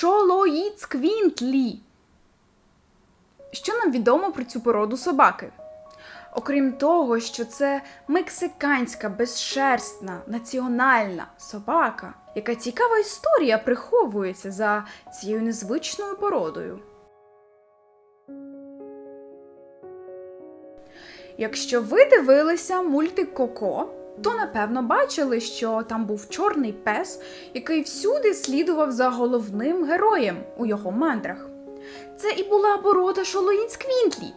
Шолоїцквінтлі. Що нам відомо про цю породу собаки? Окрім того, що це мексиканська безшерстна національна собака, яка цікава історія приховується за цією незвичною породою. Якщо ви дивилися мультик Коко, то напевно бачили, що там був чорний пес, який всюди слідував за головним героєм у його мандрах. Це і була порода Шолоїнсквінтлі.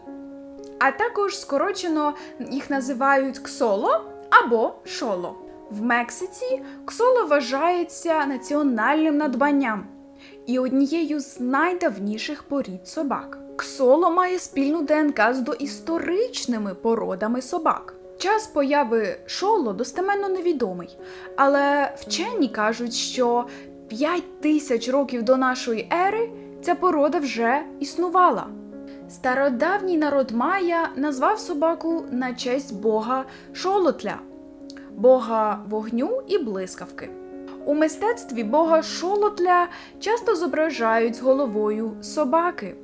А також скорочено їх називають ксоло або шоло. В Мексиці ксоло вважається національним надбанням і однією з найдавніших порід собак. Ксоло має спільну ДНК з доісторичними породами собак. Час появи шоло достеменно невідомий, але вчені кажуть, що 5 тисяч років до нашої ери ця порода вже існувала. Стародавній народ Майя назвав собаку на честь бога Шолотля, бога вогню і блискавки. У мистецтві бога Шолотля часто зображають з головою собаки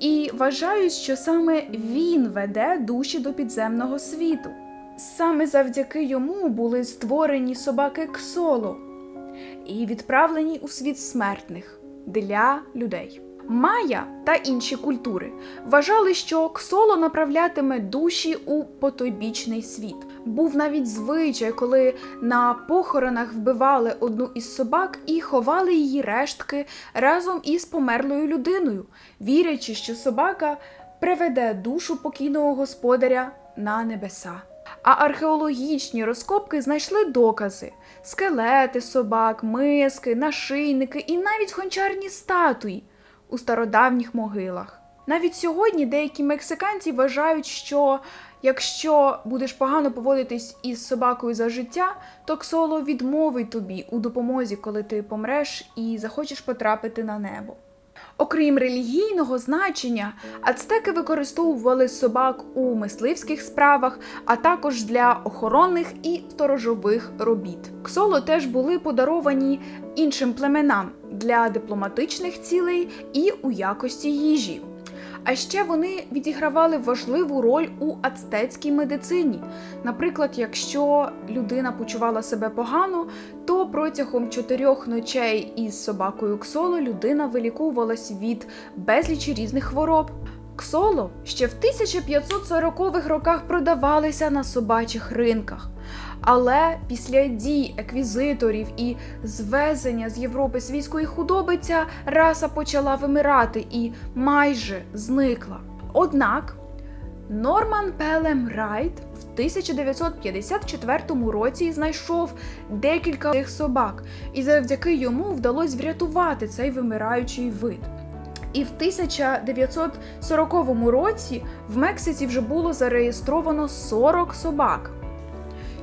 і вважають, що саме він веде душі до підземного світу. Саме завдяки йому були створені собаки Ксоло і відправлені у світ смертних для людей. Майя та інші культури вважали, що ксоло направлятиме душі у потойбічний світ. Був навіть звичай, коли на похоронах вбивали одну із собак і ховали її рештки разом із померлою людиною, вірячи, що собака приведе душу покійного господаря на небеса. А археологічні розкопки знайшли докази: скелети собак, миски, нашийники і навіть гончарні статуї у стародавніх могилах. Навіть сьогодні деякі мексиканці вважають, що якщо будеш погано поводитись із собакою за життя, то ксоло відмовить тобі у допомозі, коли ти помреш і захочеш потрапити на небо. Окрім релігійного значення, ацтеки використовували собак у мисливських справах, а також для охоронних і сторожових робіт. Ксоло теж були подаровані іншим племенам для дипломатичних цілей і у якості їжі. А ще вони відігравали важливу роль у ацтецькій медицині. Наприклад, якщо людина почувала себе погано, то протягом чотирьох ночей із собакою Ксоло людина виліковувалась від безлічі різних хвороб. Ксоло ще в 1540-х роках продавалися на собачих ринках. Але після дій еквізиторів і звезення з Європи свійської худоби ця раса почала вимирати і майже зникла. Однак Норман Пелем Райт в 1954 році знайшов декілька цих собак, і завдяки йому вдалося врятувати цей вимираючий вид. І в 1940 році в Мексиці вже було зареєстровано 40 собак.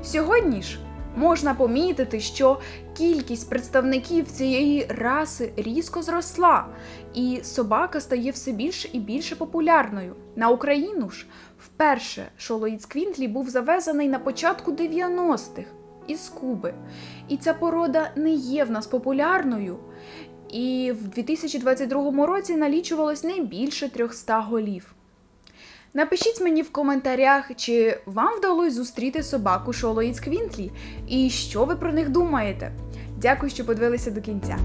Сьогодні ж можна помітити, що кількість представників цієї раси різко зросла, і собака стає все більше і більше популярною. На Україну ж вперше Шолоїд Квінтлі був завезений на початку 90-х із Куби. І ця порода не є в нас популярною. І в 2022 році налічувалось не більше 300 голів. Напишіть мені в коментарях, чи вам вдалося зустріти собаку Шолоїц Квінтлі і що ви про них думаєте. Дякую, що подивилися до кінця.